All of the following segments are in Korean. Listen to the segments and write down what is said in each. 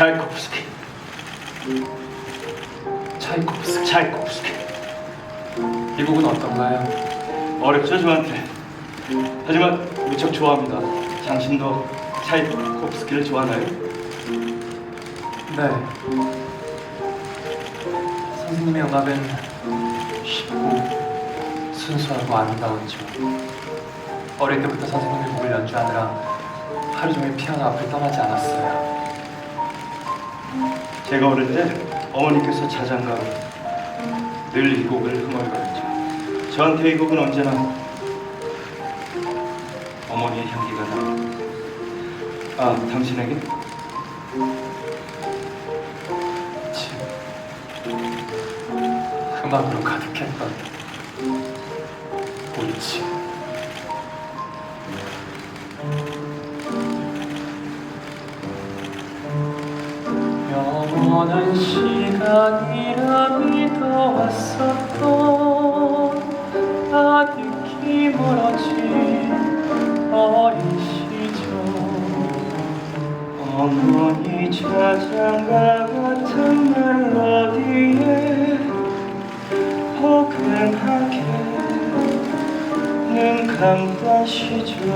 차이코프스키. 차이코프스키. 차이코프스키. 이 곡은 어떤가요? 어렵죠 저한테. 하지만 무척 좋아합니다. 당신도 차이코프스키를 좋아하나요? 네. 선생님의 음악은 쉽고 순수하고 아름다웠죠. 어릴 때부터 선생님의 곡을 연주하느라 하루 종일 피아노 앞을 떠나지 않았어요. 제가 어릴 때 어머니께서 자장가로 늘 이 곡을 흥얼거렸죠. 저한테 이 곡은 언제나 어머니의 향기가 나. 아, 당신에게? 집. 음악으로 가득했던 우리 영원한 시간이라 믿어왔었던 아득히 멀어진 어린 시절. 어머니 자장가 같은 멜로디에 포근하게 눈 감던 시절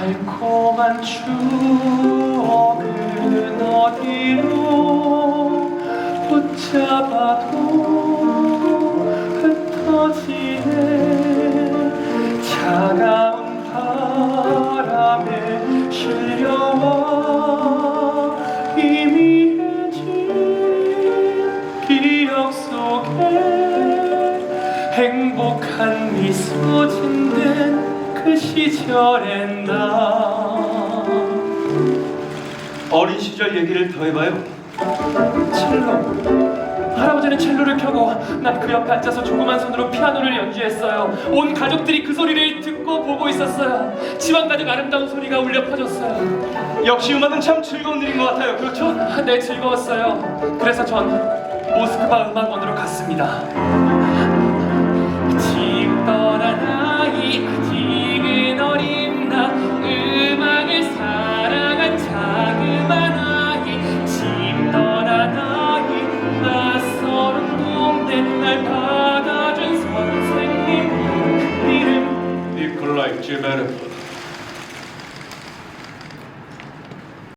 달콤한 추억은 어디로 붙잡아도 흩어지네. 차가운 바람에 실려와 희미해진 기억 속에 행복한 미소 짓는 그 시절의 나 어린 시절 얘기를 더 해봐요. 첼로. 할아버지는 첼로를 켜고 난 그 옆에 앉아서 조그만 손으로 피아노를 연주했어요. 온 가족들이 그 소리를 듣고 보고 있었어요. 집안 가득 아름다운 소리가 울려 퍼졌어요. 역시 음악은 참 즐거운 일인 것 같아요. 그렇죠? 네 즐거웠어요. 그래서 전 모스크바 음악원으로 갔습니다. 집 떠난 like Jim Edison.